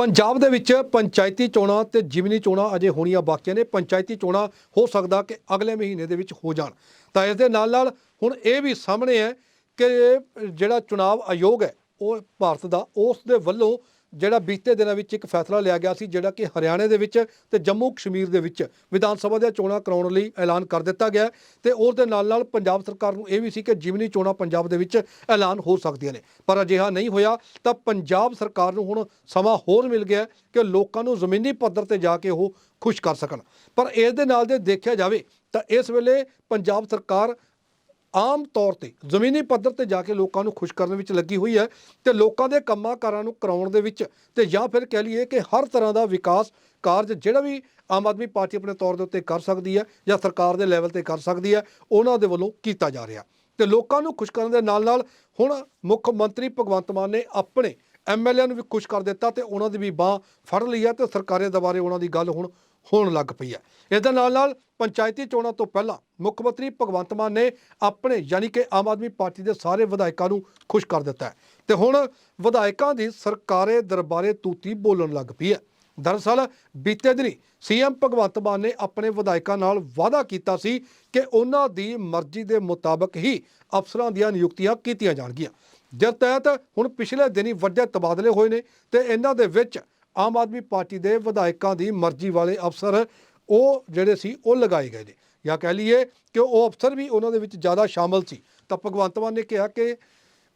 ਪੰਜਾਬ ਦੇ ਵਿੱਚ ਪੰਚਾਇਤੀ ਚੋਣਾਂ ਤੇ ਜਿਮਨੀ ਚੋਣਾਂ ਅਜੇ ਹੋਣੀਆਂ ਬਾਕੀਆਂ ਨੇ। ਪੰਚਾਇਤੀ ਚੋਣਾਂ ਹੋ ਸਕਦਾ ਕਿ ਅਗਲੇ ਮਹੀਨੇ ਦੇ ਵਿੱਚ ਹੋ ਜਾਣ। ਤਾਂ ਇਸ ਦੇ ਨਾਲ ਨਾਲ ਹੁਣ ਇਹ ਵੀ ਸਾਹਮਣੇ ਹੈ ਕਿ ਜਿਹੜਾ ਚੁਣਾਵ ਆਯੋਗ ਹੈ, ਉਹ ਭਾਰਤ ਦਾ, ਉਸ ਦੇ ਵੱਲੋਂ ਜਿਹੜਾ ਬੀਤੇ ਦਿਨਾਂ ਵਿੱਚ ਇੱਕ ਫੈਸਲਾ ਲਿਆ ਗਿਆ ਸੀ, ਜਿਹੜਾ ਕਿ ਹਰਿਆਣੇ ਦੇ ਵਿੱਚ ਤੇ ਜੰਮੂ ਕਸ਼ਮੀਰ ਦੇ ਵਿੱਚ ਵਿਧਾਨ ਸਭਾ ਦੀਆਂ ਚੋਣਾਂ ਕਰਾਉਣ ਲਈ ਐਲਾਨ ਕਰ ਦਿੱਤਾ ਗਿਆ ਹੈ ਤੇ ਉਸ ਦੇ ਨਾਲ ਨਾਲ ਪੰਜਾਬ ਸਰਕਾਰ ਨੂੰ ਇਹ ਵੀ ਸੀ ਕਿ ਜਿਮਨੀ ਚੋਣਾਂ ਪੰਜਾਬ ਦੇ ਵਿੱਚ ਐਲਾਨ ਹੋ ਸਕਦੀਆਂ ਨੇ। ਪਰ ਅਜਿਹਾ ਨਹੀਂ ਹੋਇਆ, ਤਾਂ ਪੰਜਾਬ ਸਰਕਾਰ ਨੂੰ ਹੁਣ ਸਮਾਂ ਹੋਰ ਮਿਲ ਗਿਆ ਕਿ ਲੋਕਾਂ ਨੂੰ ਜ਼ਮੀਨੀ ਪੱਧਰ ਤੇ ਜਾ ਕੇ ਉਹ ਖੁਸ਼ ਕਰ ਸਕਣ। ਪਰ ਇਸ ਦੇ ਨਾਲ ਦੇ ਦੇਖਿਆ ਜਾਵੇ, ਤਾਂ ਇਸ ਵੇਲੇ ਪੰਜਾਬ ਸਰਕਾਰ ਆਮ ਤੌਰ ਤੇ ਜ਼ਮੀਨੀ ਪੱਧਰ ਤੇ ਜਾ ਕੇ ਲੋਕਾਂ ਨੂੰ ਖੁਸ਼ ਕਰਨ ਵਿੱਚ ਲੱਗੀ ਹੋਈ ਹੈ ਤੇ ਲੋਕਾਂ ਦੇ ਕੰਮਾਂ ਕਾਰਾਂ ਨੂੰ ਕਰਾਉਣ ਦੇ ਵਿੱਚ ਤੇ ਜਾਂ ਫਿਰ ਕਹਿ ਲਈਏ ਕਿ ਹਰ ਤਰ੍ਹਾਂ ਦਾ ਵਿਕਾਸ ਕਾਰਜ ਜਿਹੜਾ ਵੀ ਆਮ ਆਦਮੀ ਪਾਰਟੀ ਆਪਣੇ ਤੌਰ ਦੇ ਉੱਤੇ ਕਰ ਸਕਦੀ ਹੈ ਜਾਂ ਸਰਕਾਰ ਦੇ ਲੈਵਲ ਤੇ ਕਰ ਸਕਦੀ ਹੈ, ਉਹਨਾਂ ਦੇ ਵੱਲੋਂ ਕੀਤਾ ਜਾ ਰਿਹਾ। ਤੇ ਲੋਕਾਂ ਨੂੰ ਖੁਸ਼ ਕਰਨ ਦੇ ਨਾਲ ਨਾਲ ਹੁਣ ਮੁੱਖ ਮੰਤਰੀ ਭਗਵੰਤ ਮਾਨ ਨੇ ਆਪਣੇ ਐਮਐਲਏ ਨੂੰ ਵੀ ਖੁਸ਼ ਕਰ ਦਿੱਤਾ ਤੇ ਉਹਨਾਂ ਦੀ ਵੀ ਬਾਹ ਫੜ ਲਈ ਹੈ ਤੇ ਸਰਕਾਰੀ ਦੁਆਰੇ ਉਹਨਾਂ ਦੀ ਗੱਲ ਹੁਣ ਹੋਣ ਲੱਗ ਪਈ ਹੈ। ਇਸ ਦੇ ਨਾਲ ਨਾਲ ਪੰਚਾਇਤੀ ਚੋਣਾਂ ਤੋਂ ਪਹਿਲਾਂ ਮੁੱਖ ਮੰਤਰੀ ਭਗਵੰਤ ਮਾਨ ਨੇ ਆਪਣੇ ਯਾਨੀ ਕਿ ਆਮ ਆਦਮੀ ਪਾਰਟੀ ਦੇ ਸਾਰੇ ਵਿਧਾਇਕਾਂ ਨੂੰ ਖੁਸ਼ ਕਰ ਦਿੱਤਾ ਹੈ। ਤੇ ਹੁਣ ਵਿਧਾਇਕਾਂ ਦੀ ਸਰਕਾਰੇ ਦਰਬਾਰੇ ਤੂਤੀ ਬੋਲਣ ਲੱਗ ਪਈ ਹੈ। ਦਰਅਸਲ ਬੀਤੇ ਦਿਨੀ ਸੀਐਮ ਭਗਵੰਤ ਮਾਨ ਨੇ ਆਪਣੇ ਵਿਧਾਇਕਾਂ ਨਾਲ ਵਾਅਦਾ ਕੀਤਾ ਸੀ ਕਿ ਉਹਨਾਂ ਦੀ ਮਰਜ਼ੀ ਦੇ ਮੁਤਾਬਕ ਹੀ ਅਫਸਰਾਂ ਦੀਆਂ ਨਿਯੁਕਤੀਆਂ ਕੀਤੀਆਂ ਜਾਣਗੀਆਂ। ਜਿਸ ਤਹਿਤ ਹੁਣ ਪਿਛਲੇ ਦਿਨੀ ਵੱਡੇ ਤਬਾਦਲੇ ਹੋਏ ਨੇ ਤੇ ਇਹਨਾਂ ਦੇ ਵਿੱਚ ਆਮ ਆਦਮੀ ਪਾਰਟੀ ਦੇ ਵਿਧਾਇਕਾਂ ਦੀ ਮਰਜ਼ੀ ਵਾਲੇ ਅਫਸਰ ਉਹ ਜਿਹੜੇ ਸੀ, ਉਹ ਲਗਾਏ ਗਏ ਨੇ। ਜਾਂ ਕਹਿ ਲਈਏ ਕਿ ਉਹ ਅਫਸਰ ਵੀ ਉਹਨਾਂ ਦੇ ਵਿੱਚ ਜ਼ਿਆਦਾ ਸ਼ਾਮਲ ਸੀ। ਤਾਂ ਭਗਵੰਤ ਮਾਨ ਨੇ ਕਿਹਾ ਕਿ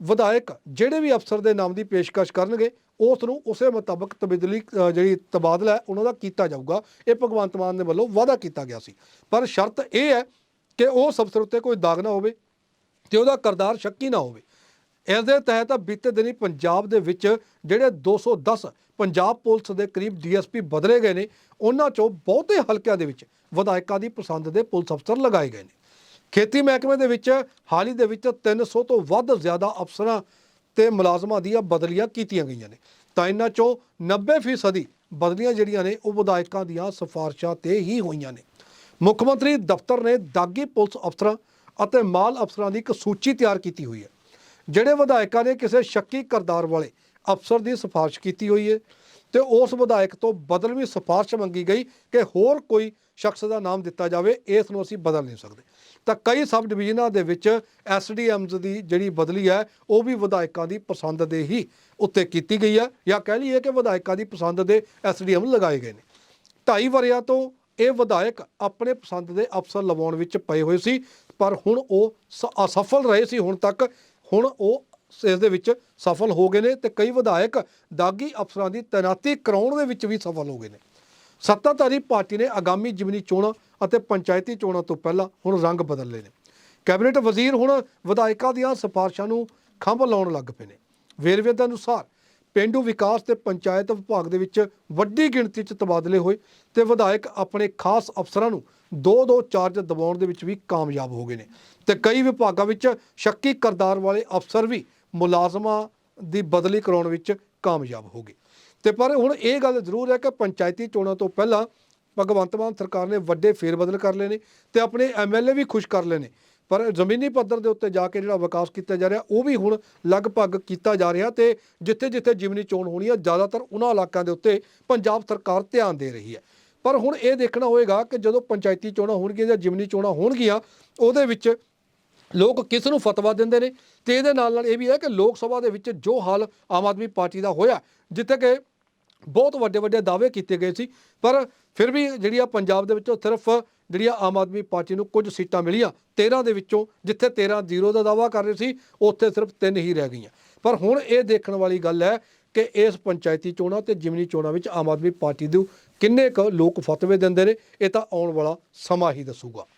ਵਿਧਾਇਕ ਜਿਹੜੇ ਵੀ ਅਫਸਰ ਦੇ ਨਾਮ ਦੀ ਪੇਸ਼ਕਸ਼ ਕਰਨਗੇ, ਉਸ ਨੂੰ ਉਸੇ ਮੁਤਾਬਕ ਤਬਦੀਲੀ ਜਿਹੜੀ ਤਬਾਦਲਾ ਉਹਨਾਂ ਦਾ ਕੀਤਾ ਜਾਊਗਾ। ਇਹ ਭਗਵੰਤ ਮਾਨ ਦੇ ਵੱਲੋਂ ਵਾਅਦਾ ਕੀਤਾ ਗਿਆ ਸੀ। ਪਰ ਸ਼ਰਤ ਇਹ ਹੈ ਕਿ ਉਹ ਅਫਸਰ ਉੱਤੇ ਕੋਈ ਦਾਗ ਨਾ ਹੋਵੇ ਤੇ ਉਹਦਾ ਕਰਦਾਰ ਸ਼ੱਕੀ ਨਾ ਹੋਵੇ। ਇਸ ਦੇ ਤਹਿਤ ਬੀਤੇ ਦਿਨੀ ਪੰਜਾਬ ਦੇ ਵਿੱਚ ਜਿਹੜੇ 210 ਪੰਜਾਬ ਪੁਲਿਸ ਦੇ ਕਰੀਬ ਡੀਐਸਪੀ ਬਦਲੇ ਗਏ ਨੇ, ਉਹਨਾਂ ਚੋਂ ਬਹੁਤੇ ਹਲਕਿਆਂ ਦੇ ਵਿੱਚ ਵਿਧਾਇਕਾਂ ਦੀ ਪਸੰਦ ਦੇ ਪੁਲਿਸ ਅਫਸਰ ਲਗਾਏ ਗਏ ਨੇ। ਖੇਤੀ ਮਹਿਕਮੇ ਦੇ ਵਿੱਚ ਹਾਲ ਹੀ ਦੇ ਵਿੱਚ 300 ਤੋਂ ਵੱਧ ਜ਼ਿਆਦਾ ਅਫਸਰਾਂ ਤੇ ਮੁਲਾਜ਼ਮਾਂ ਦੀਆਂ ਬਦਲੀਆਂ ਕੀਤੀਆਂ ਗਈਆਂ ਨੇ। ਤਾਂ ਇਹਨਾਂ ਚੋਂ 90% ਬਦਲੀਆਂ ਜਿਹੜੀਆਂ ਨੇ, ਉਹ ਵਿਧਾਇਕਾਂ ਦੀਆਂ ਸਿਫਾਰਸ਼ਾਂ ਤੇ ਹੀ ਹੋਈਆਂ ਨੇ। ਮੁੱਖ ਮੰਤਰੀ ਦਫ਼ਤਰ ਨੇ ਦਾਗੀ ਪੁਲਿਸ ਅਫਸਰਾਂ ਅਤੇ ਮਾਲ ਅਫਸਰਾਂ ਦੀ ਇੱਕ ਸੂਚੀ ਤਿਆਰ ਕੀਤੀ ਹੋਈ ਹੈ। ਜਿਹੜੇ ਵਿਧਾਇਕਾਂ ਨੇ ਕਿਸੇ ਸ਼ੱਕੀ ਕਰਦਾਰ ਵਾਲੇ ਅਫਸਰ ਦੀ ਸਿਫਾਰਿਸ਼ ਕੀਤੀ ਹੋਈ ਹੈ ਤੇ ਉਸ ਵਿਧਾਇਕ ਤੋਂ ਬਦਲ ਵੀ ਸਿਫਾਰਿਸ਼ ਮੰਗੀ ਗਈ ਕਿ ਹੋਰ ਕੋਈ ਸ਼ਖਸ ਦਾ ਨਾਮ ਦਿੱਤਾ ਜਾਵੇ, ਇਸ ਨੂੰ ਅਸੀਂ ਬਦਲ ਨਹੀਂ ਸਕਦੇ। ਤਾਂ ਕਈ ਸਬ ਡਿਵੀਜ਼ਨਾਂ ਦੇ ਵਿੱਚ ਐਸਡੀਐਮਜ਼ ਦੀ ਜਿਹੜੀ ਬਦਲੀ ਹੈ, ਉਹ ਵੀ ਵਿਧਾਇਕਾਂ ਦੀ ਪਸੰਦ ਦੇ ਹੀ ਉੱਤੇ ਕੀਤੀ ਗਈ ਹੈ ਜਾਂ ਕਹਿ ਲਈਏ ਕਿ ਵਿਧਾਇਕਾਂ ਦੀ ਪਸੰਦ ਦੇ ਐਸਡੀਐਮ ਲਗਾਏ ਗਏ ਨੇ। ਢਾਈ ਵਰਿਆਂ ਤੋਂ ਇਹ ਵਿਧਾਇਕ ਆਪਣੇ ਪਸੰਦ ਦੇ ਅਫਸਰ ਲਵਾਉਣ ਵਿੱਚ ਪਏ ਹੋਏ ਸੀ, ਪਰ ਹੁਣ ਉਹ ਸ- ਅਸਫਲ ਰਹੇ ਸੀ, ਹੁਣ ਤੱਕ ਹੁਣ ਉਹ ਇਸ ਦੇ ਵਿੱਚ ਸਫਲ ਹੋ ਗਏ ਨੇ ਤੇ ਕਈ ਵਿਧਾਇਕ ਦਾਗੀ ਅਫਸਰਾਂ ਦੀ ਤੈਨਾਤੀ ਕਰਾਉਣ ਦੇ ਵਿੱਚ ਵੀ ਸਫਲ ਹੋ ਗਏ ਨੇ। ਸੱਤਾਧਾਰੀ ਪਾਰਟੀ ਨੇ ਆਗਾਮੀ ਜਿਮਨੀ ਚੋਣਾਂ ਅਤੇ ਪੰਚਾਇਤੀ ਚੋਣਾਂ ਤੋਂ ਪਹਿਲਾਂ ਹੁਣ ਰੰਗ ਬਦਲ ਲਏ ਨੇ। ਕੈਬਨਿਟ ਵਜ਼ੀਰ ਹੁਣ ਵਿਧਾਇਕਾਂ ਦੀਆਂ ਸਿਫਾਰਸ਼ਾਂ ਨੂੰ ਖੰਭ ਲਾਉਣ ਲੱਗ ਪਏ ਨੇ। ਵੇਰਵੇ ਦੇ ਅਨੁਸਾਰ ਪੇਂਡੂ ਵਿਕਾਸ ਤੇ ਪੰਚਾਇਤ ਵਿਭਾਗ ਦੇ ਵਿੱਚ ਵੱਡੀ ਗਿਣਤੀ 'ਚ ਤਬਾਦਲੇ ਹੋਏ ਤੇ ਵਿਧਾਇਕ ਆਪਣੇ ਖਾਸ ਅਫਸਰਾਂ ਨੂੰ ਦੋ ਦੋ ਚਾਰਜ ਦਬਾਉਣ ਦੇ ਵਿੱਚ ਵੀ ਕਾਮਯਾਬ ਹੋ ਗਏ ਨੇ। ਤੇ ਕਈ ਵਿਭਾਗਾਂ ਵਿੱਚ ਸ਼ੱਕੀ ਕਰਦਾਰ ਵਾਲੇ ਅਫਸਰ ਵੀ ਮੁਲਾਜ਼ਮਾਂ ਦੀ ਬਦਲੀ ਕਰਾਉਣ ਵਿੱਚ ਕਾਮਯਾਬ ਹੋ ਗਏ। ਤੇ ਪਰ ਹੁਣ ਇਹ ਗੱਲ ਜ਼ਰੂਰ ਹੈ ਕਿ ਪੰਚਾਇਤੀ ਚੋਣਾਂ ਤੋਂ ਪਹਿਲਾਂ ਭਗਵੰਤ ਮਾਨ ਸਰਕਾਰ ਨੇ ਵੱਡੇ ਫੇਰਬਦਲ ਕਰ ਲਏ ਨੇ ਤੇ ਆਪਣੇ ਐਮਐਲਏ ਵੀ ਖੁਸ਼ ਕਰ ਲਏ ਨੇ। ਪਰ ਜ਼ਮੀਨੀ ਪੱਧਰ ਦੇ ਉੱਤੇ ਜਾ ਕੇ ਜਿਹੜਾ ਵਿਕਾਸ ਕੀਤਾ ਜਾ ਰਿਹਾ, ਉਹ ਵੀ ਹੁਣ ਲਗਭਗ ਕੀਤਾ ਜਾ ਰਿਹਾ ਤੇ ਜਿੱਥੇ ਜਿੱਥੇ ਜਿਮਨੀ ਚੋਣ ਹੋਣੀ ਹੈ ਜ਼ਿਆਦਾਤਰ ਉਹਨਾਂ ਇਲਾਕਿਆਂ ਦੇ ਉੱਤੇ ਪੰਜਾਬ ਸਰਕਾਰ ਧਿਆਨ ਦੇ ਰਹੀ ਹੈ। ਪਰ ਹੁਣ ਇਹ ਦੇਖਣਾ ਹੋਏਗਾ ਕਿ ਜਦੋਂ ਪੰਚਾਇਤੀ ਚੋਣਾਂ ਹੋਣਗੀਆਂ ਜਾਂ ਜਿਮਨੀ ਚੋਣਾਂ ਹੋਣਗੀਆਂ, ਉਹਦੇ ਵਿੱਚ ਲੋਕ ਕਿਸ ਨੂੰ ਫਤਵਾ ਦਿੰਦੇ ਨੇ ਤੇ ਇਹਦੇ ਨਾਲ ਨਾਲ ਇਹ ਵੀ ਹੈ ਕਿ ਲੋਕ ਸਭਾ ਦੇ ਵਿੱਚ ਜੋ ਹਾਲ ਆਮ ਆਦਮੀ ਪਾਰਟੀ ਦਾ ਹੋਇਆ, ਜਿੱਥੇ ਕਿ ਬਹੁਤ ਵੱਡੇ ਵੱਡੇ ਦਾਅਵੇ ਕੀਤੇ ਗਏ ਸੀ, ਪਰ ਫਿਰ ਵੀ ਜਿਹੜੀ ਆ ਪੰਜਾਬ ਦੇ ਵਿੱਚੋਂ ਸਿਰਫ ਜਿਹੜੀ ਆਮ ਆਦਮੀ ਪਾਰਟੀ ਨੂੰ ਕੁਝ ਸੀਟਾਂ ਮਿਲੀਆਂ 13 ਦੇ ਵਿੱਚੋਂ ਜਿੱਥੇ 13 ਜ਼ੀਰੋ ਦਾ ਦਾਅਵਾ ਕਰ ਰਹੇ ਸੀ, ਉੱਥੇ ਸਿਰਫ 3 ਹੀ ਰਹਿ ਗਈਆਂ। ਪਰ ਹੁਣ ਇਹ ਦੇਖਣ ਵਾਲੀ ਗੱਲ ਹੈ ਕਿ ਇਸ ਪੰਚਾਇਤੀ ਚੋਣਾਂ ਤੇ ਜਿਮਨੀ ਚੋਣਾਂ ਵਿੱਚ ਆਮ ਆਦਮੀ ਪਾਰਟੀ ਨੂੰ ਕਿੰਨੇ ਕੁ ਲੋਕ ਫਤਵੇ ਦਿੰਦੇ ਨੇ, ਇਹ ਤਾਂ ਆਉਣ ਵਾਲਾ ਸਮਾਂ ਹੀ ਦੱਸੂਗਾ।